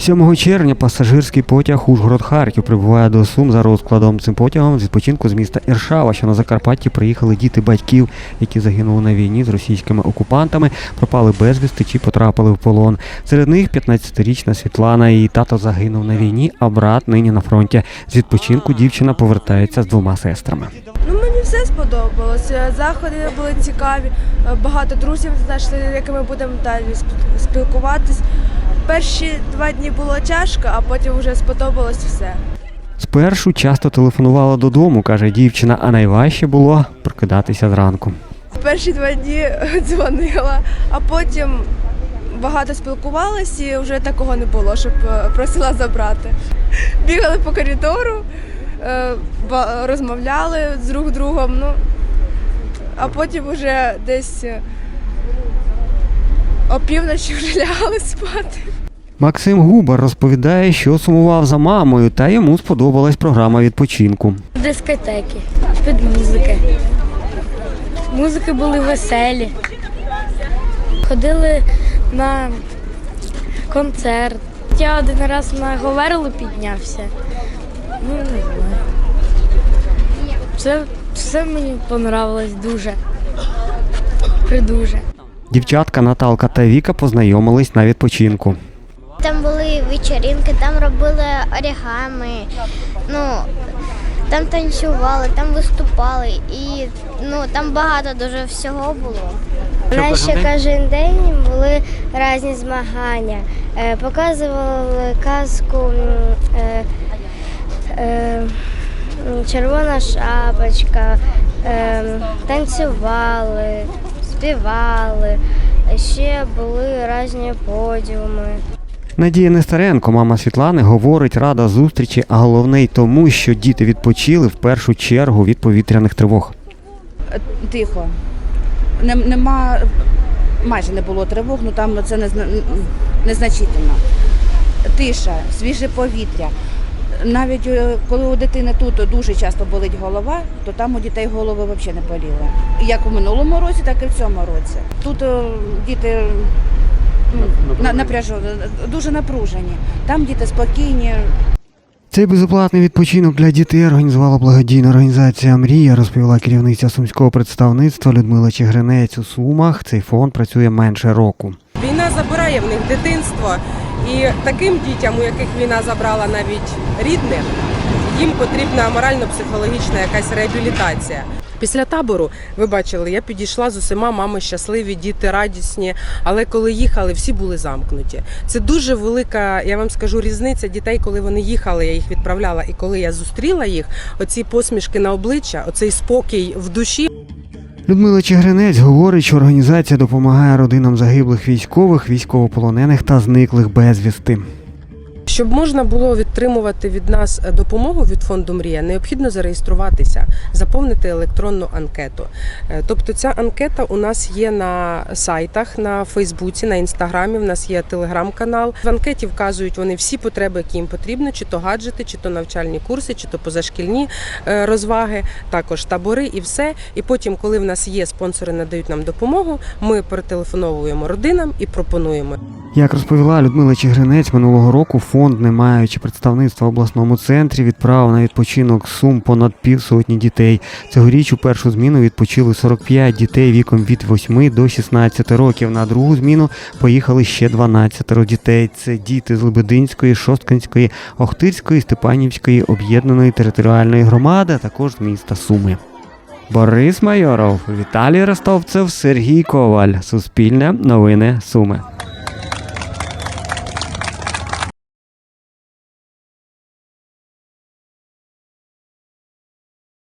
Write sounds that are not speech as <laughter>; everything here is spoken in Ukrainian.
7 червня пасажирський потяг Ужгород-Харків прибуває до Сум за розкладом. Цим потягом з відпочинку з міста Іршава, що на Закарпатті приїхали діти батьків, які загинули на війні з російськими окупантами, пропали безвісти чи потрапили в полон. Серед них 15-річна Світлана. Її тато загинув на війні, а брат нині на фронті. З відпочинку дівчина повертається з двома сестрами. Ну мені все сподобалося. Заходи були цікаві, багато друзів знайшли, якими будемо далі сп- спілкуватись. Перші два дні було тяжко, а потім вже сподобалось все. Спершу часто телефонувала додому, каже дівчина, а найважче було прокидатися зранку. Перші два дні <laughs> дзвонила, а потім багато спілкувалась і вже такого не було, щоб е, просила забрати. <laughs> Бігали по коридору, е, розмовляли з друг другом. Ну, а потім вже десь е, опівночі вже лягали спати. Максим Губар розповідає, що сумував за мамою, та йому сподобалась програма відпочинку. Дискотеки, під музики. Музики були веселі. Ходили на концерт. Я один раз на Говерлу піднявся. Ну, не знаю. Все, все мені понравилось дуже. Придуже. Дівчатка Наталка та Віка познайомились на відпочинку. Там були вечеринки, там робили орігами, ну там танцювали, там виступали і ну там багато дуже всього було. У нас ще кожен день були різні змагання. Е, Показували казку е, е, Червона шапочка, е, танцювали, співали, ще були різні подіуми. Надія Нестеренко, мама Світлани, говорить, рада зустрічі, а головне й тому, що діти відпочили в першу чергу від повітряних тривог. тихо. Нема, майже не було тривог, ну там це незначительно. Тиша, свіже повітря. Навіть е, коли у дитини тут дуже часто болить голова, то там у дітей голови взагалі не боліли. Як у минулому році, так і в цьому році. Тут е, діти ну, напряжені, дуже напружені. Там діти спокійні, Цей безоплатний відпочинок для дітей організувала благодійна організація Мрія, розповіла керівниця сумського представництва Людмила Чигринець у Сумах. Цей фонд працює менше року. Війна забирає в них дитинство, і таким дітям, у яких війна забрала навіть рідних, їм потрібна морально-психологічна якась реабілітація. Після табору, ви бачили, я підійшла з усіма мами щасливі, діти радісні. Але коли їхали, всі були замкнуті. Це дуже велика, я вам скажу, різниця дітей, коли вони їхали, я їх відправляла, і коли я зустріла їх, оці посмішки на обличчя, оцей спокій в душі. Людмила Чигринець говорить, що організація допомагає родинам загиблих військових, військовополонених та зниклих безвісти. Щоб можна було відтримувати від нас е, допомогу від фонду Мрія, необхідно зареєструватися, заповнити електронну анкету. Е, Тобто ця анкета у нас є на сайтах, на Фейсбуці, на інстаграмі. В нас є телеграм-канал. В анкеті вказують вони всі потреби, які їм потрібно, чи то гаджети, чи то навчальні курси, чи то позашкільні е, розваги, також табори і все. І потім, коли в нас є спонсори, надають нам допомогу, ми перетелефоновуємо родинам і пропонуємо. Як розповіла Людмила Чигринець, минулого року фонд, не маючи представництва в обласному центрі, відправив на відпочинок сум понад півсотні дітей. Цьогоріч у першу зміну відпочили 45 дітей віком від 8 до 16 років. На другу зміну поїхали ще 12 дітей. Це діти з Лебединської, Шосткинської, Охтирської, Степанівської об'єднаної територіальної громади, а також з міста Суми. Борис Майоров, Віталій Ростовцев, Сергій Коваль. Суспільне новини Суми.